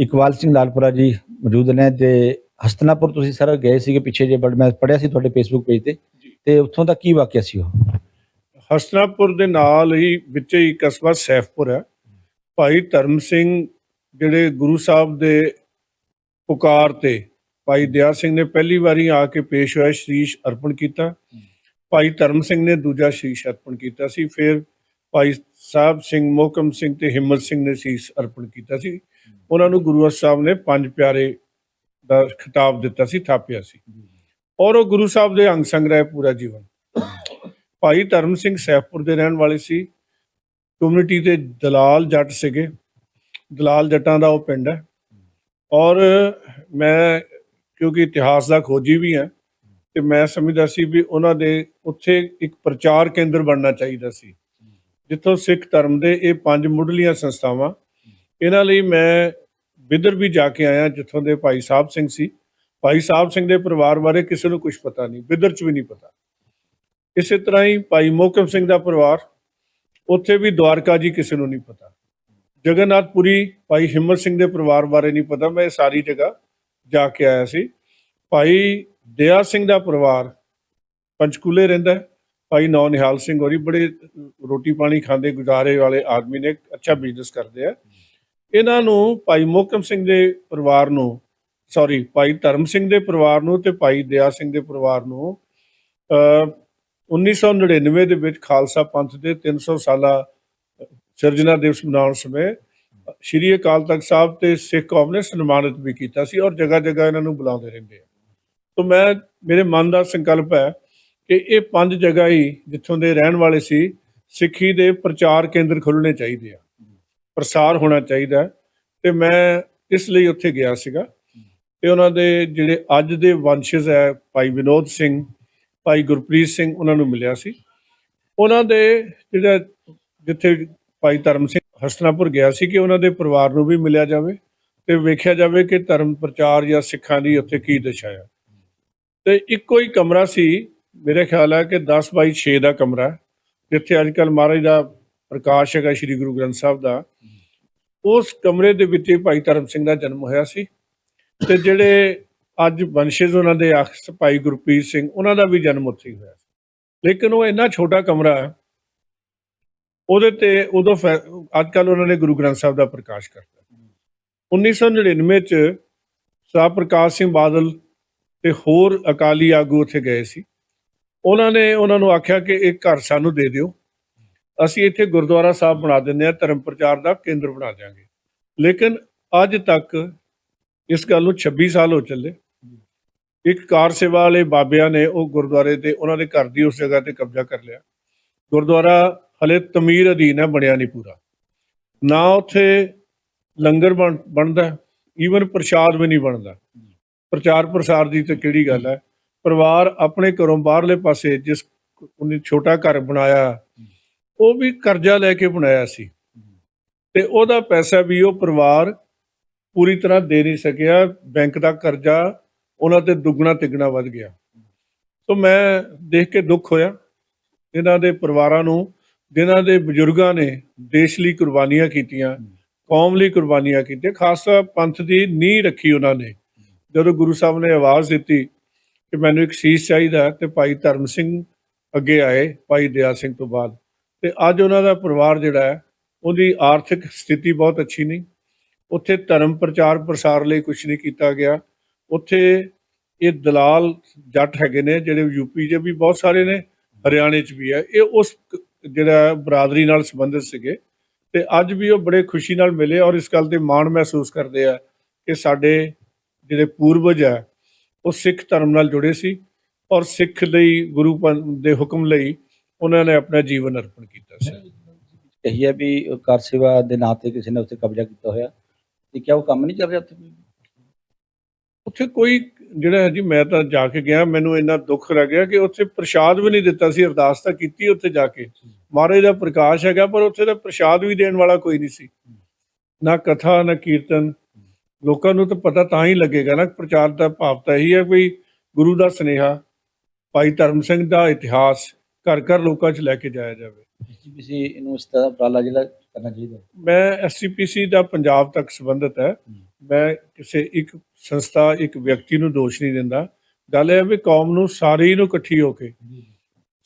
ਇਕਬਾਲ ਸਿੰਘ ਲਾਲਪੁਰਾ ਜੀ ਮੌਜੂਦ ਨੇ ਤੇ ਹਸਤਨਾਪੁਰ ਤੁਸੀਂ ਸਰ ਗਏ ਸੀਗੇ ਪਿੱਛੇ ਜੇ ਬਟ ਮੈਂ ਪੜਿਆ ਸੀ ਤੁਹਾਡੇ ਫੇਸਬੁੱਕ ਪੇਜ ਤੇ। ਤੇ ਉੱਥੋਂ ਦਾ ਕੀ ਵਾਕਿਆ ਸੀ ਉਹ? ਹਸਨਾਪੁਰ ਦੇ ਨਾਲ ਹੀ ਵਿੱਚ ਹੀ ਕਸਬਾ ਸੈਫਪੁਰ ਹੈ। ਭਾਈ ਧਰਮ ਸਿੰਘ ਜਿਹੜੇ ਗੁਰੂ ਸਾਹਿਬ ਦੇ ਪੁਕਾਰ ਤੇ ਭਾਈ ਦਿਆ ਸਿੰਘ ਨੇ ਪਹਿਲੀ ਵਾਰੀ ਆ ਕੇ ਪੇਸ਼ ਹੋਇਆ ਸ਼ੀਸ਼ ਅਰਪਣ ਕੀਤਾ। ਭਾਈ ਧਰਮ ਸਿੰਘ ਨੇ ਦੂਜਾ ਸ਼ੀਸ਼ ਅਰਪਣ ਕੀਤਾ ਸੀ। ਫਿਰ ਭਾਈ ਸਾਹਿਬ ਸਿੰਘ ਮੋਹਕਮ ਸਿੰਘ ਤੇ ਹਿੰਮਤ ਸਿੰਘ ਨੇ ਸ਼ੀਸ਼ ਅਰਪਣ ਕੀਤਾ ਸੀ। ਉਹਨਾਂ ਨੂੰ ਗੁਰੂ ਸਾਹਿਬ ਨੇ ਪੰਜ ਪਿਆਰੇ ਦਾ ਖਿਤਾਬ ਦਿੱਤਾ ਸੀ ਥਾਪਿਆ ਸੀ। ਔਰ ਉਹ ਗੁਰੂ ਸਾਹਿਬ ਦੇ ਅੰਗ ਸੰਗ ਰਹੇ ਪੂਰਾ ਜੀਵਨ। ਭਾਈ ਧਰਮ ਸਿੰਘ ਸੈਫਪੁਰ ਦੇ ਰਹਿਣ ਵਾਲੇ ਸੀ। ਕਮਿਊਨਿਟੀ ਦੇ ਦਲਾਲ ਜੱਟ ਸੀਗੇ। ਦਲਾਲ ਜੱਟਾਂ ਦਾ ਉਹ ਪਿੰਡ ਹੈ। ਔਰ ਮੈਂ ਕਿਉਂਕਿ ਇਤਿਹਾਸ ਦਾ ਖੋਜੀ ਵੀ ਹਾਂ ਤੇ ਮੈਂ ਸਮਝਦਾ ਸੀ ਵੀ ਉਹਨਾਂ ਦੇ ਉੱਥੇ ਇੱਕ ਪ੍ਰਚਾਰ ਕੇਂਦਰ ਬਣਨਾ ਚਾਹੀਦਾ ਸੀ। ਜਿੱਥੋਂ ਸਿੱਖ ਧਰਮ ਦੇ ਇਹ ਪੰਜ ਮੁੱਢਲੀਆਂ ਸੰਸਥਾਵਾਂ ਇਹਨਾਂ ਲਈ ਮੈਂ ਬਿਦਰ ਵੀ ਜਾ ਕੇ ਆਇਆ ਜਿੱਥੋਂ ਦੇ ਭਾਈ ਸਾਹਿਬ ਸਿੰਘ ਸੀ। ਭਾਈ ਸਾਹਿਬ ਸਿੰਘ ਦੇ ਪਰਿਵਾਰ ਬਾਰੇ ਕਿਸੇ ਨੂੰ ਕੁਝ ਪਤਾ ਨਹੀਂ, ਬਿਦਰ ਚ ਵੀ ਨਹੀਂ ਪਤਾ। ਇਸੇ ਤਰ੍ਹਾਂ ਹੀ ਭਾਈ ਮੋਹਕਮ ਸਿੰਘ ਦਾ ਪਰਿਵਾਰ, ਉੱਥੇ ਵੀ ਦਵਾਰਕਾ ਜੀ ਕਿਸੇ ਨੂੰ ਨਹੀਂ ਪਤਾ। ਜਗਨਨਾਥਪੁਰੀ ਭਾਈ ਹਿੰਮਤ ਸਿੰਘ ਦੇ ਪਰਿਵਾਰ ਬਾਰੇ ਨਹੀਂ ਪਤਾ, ਮੈਂ ਸਾਰੀ ਜਗ੍ਹਾ ਜਾ ਕੇ ਆਇਆ ਸੀ। ਭਾਈ ਦਇਆ ਸਿੰਘ ਦਾ ਪਰਿਵਾਰ ਪੰਚਕੂਲੇ ਰਹਿੰਦਾ ਭਾਈ ਨੌ ਨਿਹਾਲ ਸਿੰਘ ਹੋਰੀ ਬੜੇ ਰੋਟੀ ਪਾਣੀ ਖਾਂਦੇ, ਗੁਜ਼ਾਰੇ ਵਾਲੇ ਆਦਮੀ ਨੇ, ਅੱਛਾ ਬਿਜ਼ਨਸ ਕਰਦੇ ਆ। ਇਹਨਾਂ ਨੂੰ ਭਾਈ ਮੋਕਮ ਸਿੰਘ ਦੇ ਪਰਿਵਾਰ ਨੂੰ ਸੌਰੀ ਭਾਈ ਧਰਮ ਸਿੰਘ ਦੇ ਪਰਿਵਾਰ ਨੂੰ ਤੇ ਭਾਈ ਦਇਆ ਸਿੰਘ ਦੇ ਪਰਿਵਾਰ ਨੂੰ ਅ 1999 ਦੇ ਵਿੱਚ ਖਾਲਸਾ ਪੰਥ ਦੇ 300 ਸਾਲਾ ਸਿਰਜਣਾ ਦਿਵਸ ਮਨਾਉਣ ਸਮੇਂ, ਸ਼੍ਰੀ ਅਕਾਲ ਤਖਤ ਸਾਹਿਬ ਤੇ ਸਿੱਖ ਕੌਮ ਨੇ ਸਨਮਾਨਿਤ ਵੀ ਕੀਤਾ ਸੀ ਔਰ ਜਗ੍ਹਾ ਜਗ੍ਹਾ ਇਹਨਾਂ ਨੂੰ ਬੁਲਾਉਂਦੇ ਰਹਿੰਦੇ ਆ। ਤੋਂ ਮੈਂ, ਮੇਰੇ ਮਨ ਦਾ ਸੰਕਲਪ ਹੈ ਕਿ ਇਹ ਪੰਜ ਜਗ੍ਹਾ ਹੀ ਜਿੱਥੋਂ ਦੇ ਰਹਿਣ ਵਾਲੇ ਸੀ, ਸਿੱਖੀ ਦੇ ਪ੍ਰਚਾਰ ਕੇਂਦਰ ਖੁੱਲਣੇ ਚਾਹੀਦੇ ਆ। ਪ੍ਰਸਾਰ ਹੋਣਾ ਚਾਹੀਦਾ ਹੈ। ਤੇ ਮੈਂ ਇਸ ਲਈ ਉੱਥੇ ਗਿਆ ਸੀਗਾ। ਤੇ ਉਹਨਾਂ ਦੇ ਜਿਹੜੇ ਅੱਜ ਦੇ ਵੰਸ਼ਜ ਹੈ, ਭਾਈ ਵਿਨੋਦ ਸਿੰਘ, ਭਾਈ ਗੁਰਪ੍ਰੀਤ ਸਿੰਘ, ਉਹਨਾਂ ਨੂੰ ਮਿਲਿਆ ਸੀ। ਉਹਨਾਂ ਦੇ ਜਿਹੜਾ ਜਿੱਥੇ ਭਾਈ ਧਰਮ ਸਿੰਘ ਹਸਤਨਾਪੁਰ ਗਿਆ ਸੀ ਕਿ ਉਹਨਾਂ ਦੇ ਪਰਿਵਾਰ ਨੂੰ ਵੀ ਮਿਲਿਆ ਜਾਵੇ ਤੇ ਵੇਖਿਆ ਜਾਵੇ ਕਿ ਧਰਮ ਪ੍ਰਚਾਰ ਜਾਂ ਸਿੱਖਾਂ ਦੀ ਉੱਥੇ ਕੀ ਦਿਸ਼ਾ ਹੈ। ਤੇ ਇੱਕੋ ਹੀ ਕਮਰਾ ਸੀ, ਮੇਰੇ ਖਿਆਲ ਹੈ ਕਿ 10 ਬਾਈ 6 ਦਾ ਕਮਰਾ ਜਿੱਥੇ ਅੱਜ ਕੱਲ ਮਹਾਰਾਜ ਦਾ ਪ੍ਰਕਾਸ਼ ਹੈਗਾ ਸ੍ਰੀ ਗੁਰੂ ਗ੍ਰੰਥ ਸਾਹਿਬ ਦਾ। ਉਸ ਕਮਰੇ ਦੇ ਵਿੱਚ ਭਾਈ ਧਰਮ ਸਿੰਘ ਦਾ ਜਨਮ ਹੋਇਆ ਸੀ ਤੇ ਜਿਹੜੇ ਅੱਜ ਵੰਸ਼ਜ ਉਹਨਾਂ ਦੇ ਅਖ ਭਾਈ ਗੁਰਪ੍ਰੀਤ ਸਿੰਘ ਉਹਨਾਂ ਦਾ ਵੀ ਜਨਮ ਉੱਥੇ ਹੀ ਹੋਇਆ ਸੀ। ਲੇਕਿਨ ਉਹ ਇੰਨਾ ਛੋਟਾ ਕਮਰਾ ਹੈ, ਉਹਦੇ ਤੇ ਉਦੋਂ ਫੈ- ਅੱਜ ਕੱਲ ਉਹਨਾਂ ਨੇ ਗੁਰੂ ਗ੍ਰੰਥ ਸਾਹਿਬ ਦਾ ਪ੍ਰਕਾਸ਼ ਕਰਤਾ। 1999 ਚ ਸਾਹਿਬ ਪ੍ਰਕਾਸ਼ ਸਿੰਘ ਬਾਦਲ ਤੇ ਹੋਰ ਅਕਾਲੀ ਆਗੂ ਉੱਥੇ ਗਏ ਸੀ। ਉਹਨਾਂ ਨੇ ਉਹਨਾਂ ਨੂੰ ਆਖਿਆ ਕਿ ਇੱਕ ਘਰ ਸਾਨੂੰ ਦੇ ਦਿਓ। ਅਸੀਂ ਇੱਥੇ ਗੁਰਦੁਆਰਾ ਸਾਹਿਬ ਬਣਾ ਦਿੰਦੇ ਆ ਧਰਮ ਪ੍ਰਚਾਰ ਦਾ ਕੇਂਦਰ ਬਣਾ ਦਿਆਂਗੇ। ਲੇਕਿਨ ਅੱਜ ਤੱਕ ਇਸ ਗੱਲ ਨੂੰ 26 ਸਾਲ ਹੋ ਚੱਲੇ। ਇੱਕ ਕਾਰ ਸੇਵਾ ਵਾਲੇ ਬਾਬਿਆਂ ਨੇ ਉਹ ਗੁਰਦੁਆਰੇ ਤੇ ਉਹਨਾਂ ਦੇ ਘਰ ਦੀ ਉਸ ਜਗ੍ਹਾ ਤੇ ਕਬਜ਼ਾ ਕਰ ਲਿਆ। ਗੁਰਦੁਆਰਾ ਹਲੇ ਤਮੀਰ ਅਧੀਨ ਹੈ, ਬਣਿਆ ਨਹੀਂ ਪੂਰਾ। ਨਾ ਉੱਥੇ ਲੰਗਰ ਬਣ- ਬਣਦਾ ਈਵਨ ਪ੍ਰਸ਼ਾਦ ਵੀ ਨਹੀਂ ਬਣਦਾ। ਪ੍ਰਚਾਰ ਪ੍ਰਸਾਰ ਦੀ ਤਾਂ ਕਿਹੜੀ ਗੱਲ ਹੈ? ਪਰਿਵਾਰ ਆਪਣੇ ਘਰੋਂ ਬਾਹਰਲੇ ਪਾਸੇ ਜਿਸ ਉਹਨੇ ਛੋਟਾ ਘਰ ਬਣਾਇਆ ਉਹ ਵੀ ਕਰਜ਼ਾ ਲੈ ਕੇ ਬਣਾਇਆ ਸੀ। ਤੇ ਉਹਦਾ ਪੈਸਾ ਵੀ ਉਹ ਪਰਿਵਾਰ ਪੂਰੀ ਤਰ੍ਹਾਂ ਦੇ ਨਹੀਂ ਸਕਿਆ। ਬੈਂਕ ਦਾ ਕਰਜ਼ਾ, ਉਹਨਾਂ ਤੇ ਦੁੱਗਣਾ ਤਿੱਗਣਾ ਵੱਧ ਗਿਆ। ਸੋ ਮੈਂ ਦੇਖ ਕੇ ਦੁੱਖ ਹੋਇਆ। ਇਹਨਾਂ ਦੇ ਪਰਿਵਾਰਾਂ ਨੂੰ, ਜਿਨ੍ਹਾਂ ਦੇ ਬਜ਼ੁਰਗਾਂ ਨੇ ਦੇਸ਼ ਲਈ ਕੁਰਬਾਨੀਆਂ ਕੀਤੀਆਂ, ਕੌਮ ਲਈ ਕੁਰਬਾਨੀਆਂ ਕੀਤੀਆਂ, ਖਾਸਾ ਪੰਥ ਦੀ ਨੀਂਹ ਰੱਖੀ ਉਹਨਾਂ ਨੇ। ਜਦੋਂ ਗੁਰੂ ਸਾਹਿਬ ਨੇ ਆਵਾਜ਼ ਦਿੱਤੀ ਕਿ ਮੈਨੂੰ ਇੱਕ ਸੀਸ ਚਾਹੀਦਾ ਤੇ ਭਾਈ ਧਰਮ ਸਿੰਘ ਅੱਗੇ ਆਏ, ਭਾਈ ਦਇਆ ਸਿੰਘ ਤੋਂ ਬਾਅਦ। ਤੇ ਅੱਜ ਉਹਨਾਂ ਦਾ ਪਰਿਵਾਰ ਜਿਹੜਾ ਹੈ, ਉਹਦੀ ਆਰਥਿਕ ਸਥਿਤੀ ਬਹੁਤ ਅੱਛੀ ਨਹੀਂ। ਉੱਥੇ ਧਰਮ ਪ੍ਰਚਾਰ ਪ੍ਰਸਾਰ ਲਈ ਕੁਝ ਨਹੀਂ ਕੀਤਾ ਗਿਆ। ਉੱਥੇ ਇਹ ਦਲਾਲ ਜੱਟ ਹੈਗੇ ਨੇ, ਜਿਹੜੇ ਯੂਪੀ 'ਚ ਵੀ ਬਹੁਤ ਸਾਰੇ ਨੇ, ਹਰਿਆਣੇ 'ਚ ਵੀ ਹੈ। ਇਹ ਉਸ ਜਿਹੜਾ ਬਰਾਦਰੀ ਨਾਲ ਸੰਬੰਧਿਤ ਸੀਗੇ। ਤੇ ਅੱਜ ਵੀ ਉਹ ਬੜੇ ਖੁਸ਼ੀ ਨਾਲ ਮਿਲੇ ਔਰ ਇਸ ਗੱਲ ਤੇ ਮਾਣ ਮਹਿਸੂਸ ਕਰਦੇ ਆ ਕਿ ਸਾਡੇ ਜਿਹੜੇ ਪੂਰਵਜ ਆ ਉਹ ਸਿੱਖ ਧਰਮ ਨਾਲ ਜੁੜੇ ਸੀ ਔਰ ਸਿੱਖ ਲਈ ਗੁਰੂ ਪੰ- ਦੇ ਹੁਕਮ ਲਈ ਉਹਨਾਂ ਨੇ ਆਪਣਾ ਜੀਵਨ ਅਰਪਣ ਕੀਤਾ ਸੀ। ਕਹੀ ਹੈ ਵੀ ਕਾਰ ਸੇਵਾ ਦੇ ਨਾਂ ਤੇ ਕਿਸੇ ਨੇ ਉੱਥੇ ਕਬਜ਼ਾ ਕੀਤਾ ਹੋਇਆ। ਤੇ ਕਿਆ ਉਹ ਕੰਮ ਨਹੀਂ ਚੱਲ ਰਿਹਾ ਉੱਥੇ? ਉੱਥੇ ਕੋਈ ਜਿਹੜਾ ਹੈ ਜੀ ਮੈਂ ਤਾਂ ਜਾ ਕੇ ਗਿਆ ਮੈਨੂੰ ਇੰਨਾ ਦੁੱਖ ਲੱਗਿਆ ਕਿ ਉੱਥੇ ਪ੍ਰਸ਼ਾਦ ਵੀ ਨਹੀਂ ਦਿੱਤਾ ਸੀ ਅਰਦਾਸ ਤਾਂ ਕੀਤੀ ਉੱਥੇ ਜਾ ਕੇ। ਮਹਾਰਾਜ ਦਾ ਪ੍ਰਕਾਸ਼ ਹੈਗਾ ਪਰ ਉੱਥੇ ਦਾ ਪ੍ਰਸ਼ਾਦ ਵੀ ਦੇਣ ਵਾਲਾ ਕੋਈ ਨਹੀਂ ਸੀ। ਨਾ ਕਥਾ ਨਾ ਕੀਰਤਨ। ਲੋਕਾਂ ਨੂੰ ਤਾਂ ਪਤਾ ਤਾਂ ਹੀ ਲੱਗੇਗਾ ਨਾ ਪ੍ਰਚਾਰ ਦਾ ਭਾਵ ਤਾਂ ਇਹੀ ਹੈ ਵੀ ਗੁਰੂ ਦਾ ਸਨੇਹਾ ਭਾਈ ਧਰਮ ਸਿੰਘ ਦਾ ਇਤਿਹਾਸ ਘਰ ਘਰ ਲੋਕਾਂ 'ਚ ਲੈ ਕੇ ਜਾਇਆ ਜਾਵੇ। ਐਸਜੀਪੀਸੀ ਇਹਨੂੰ ਇਸ ਤਰ੍ਹਾਂ ਉਪਰਾਲਾ ਜਿਹੜਾ ਕਰਨਾ ਚਾਹੀਦਾ ਮੈਂ ਐਸਸੀਪੀਸੀ ਦਾ ਪੰਜਾਬ ਤੱਕ ਸੰਬੰਧਿਤ ਹੈ। ਮੈਂ ਕਿਸੇ ਇੱਕ ਸੰਸਥਾ ਇੱਕ ਵਿਅਕਤੀ ਨੂੰ ਦੋਸ਼ ਨਹੀਂ ਦਿੰਦਾ। ਗੱਲ ਇਹ ਹੈ ਵੀ ਕੌਮ ਨੂੰ ਸਾਰੀ ਨੂੰ ਇਕੱਠੀ ਹੋ ਕੇ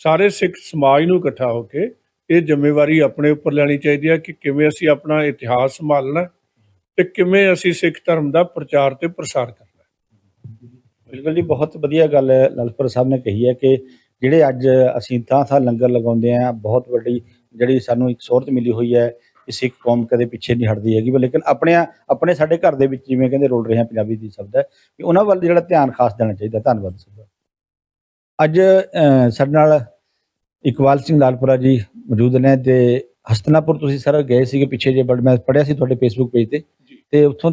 ਸਾਰੇ ਸਿੱਖ ਸਮਾਜ ਨੂੰ ਇਕੱਠਾ ਹੋ ਕੇ ਇਹ ਜ਼ਿੰਮੇਵਾਰੀ ਆਪਣੇ ਉੱਪਰ ਲੈਣੀ ਚਾਹੀਦੀ ਹੈ ਕਿ ਕਿਵੇਂ ਅਸੀਂ ਆਪਣਾ ਇਤਿਹਾਸ ਸੰਭਾਲਣਾ ਤੇ ਕਿਵੇਂ ਅਸੀਂ ਸਿੱਖ ਧਰਮ ਦਾ ਪ੍ਰਚਾਰ ਤੇ ਪ੍ਰਸਾਰ ਕਰਨਾ। ਬਿਲਕੁਲ ਜੀ ਬਹੁਤ ਵਧੀਆ ਗੱਲ ਹੈ। ਲਲਪੁਰ ਸਾਹਿਬ ਨੇ ਕਹੀ ਹੈ ਕਿ ਜਿਹੜੇ ਅੱਜ ਅਸੀਂ ਥਾਂ ਥਾਂ ਲੰਗਰ ਲਗਾਉਂਦੇ ਆ ਬਹੁਤ ਵੱਡੀ ਜਿਹੜੀ ਸਾਨੂੰ ਇੱਕ ਸਹੂਲਤ ਮਿਲੀ ਹੋਈ ਹੈ ਕਿ ਸਿੱਖ ਕੌਮ ਕਦੇ ਪਿੱਛੇ ਨਹੀਂ ਹਟਦੀ ਹੈਗੀ ਪਰ ਲੇਕਿਨ ਆਪਣੇ ਆਪਣੇ ਸਾਡੇ ਘਰ ਦੇ ਵਿੱਚ ਜਿਵੇਂ ਕਹਿੰਦੇ ਰੋਲ ਰਹੇ ਆ ਪੰਜਾਬੀ ਦੀ ਸ਼ਬਦ ਹੈ ਕਿ ਉਹਨਾਂ ਵੱਲ ਜਿਹੜਾ ਧਿਆਨ ਖਾਸ ਦੇਣਾ ਚਾਹੀਦਾ। ਧੰਨਵਾਦ ਸਰ ਅੱਜ ਸਾਡੇ ਨਾਲ ਇਕਬਾਲ ਸਿੰਘ ਲਾਲਪੁਰਾ ਜੀ ਮੌਜੂਦ ਨੇ ਤੇ ਹਸਤਨਾਪੁਰ ਤੁਸੀਂ ਸਰ ਗਏ ਸੀਗੇ ਪਿੱਛੇ ਜੇ ਬਟ ਮੈਂ ਪੜਿਆ ਸੀ ਤੁਹਾਡੇ ਫੇਸਬੁੱਕ ਪੇਜ ਤੇ ਤੇ ਉੱਥੋਂ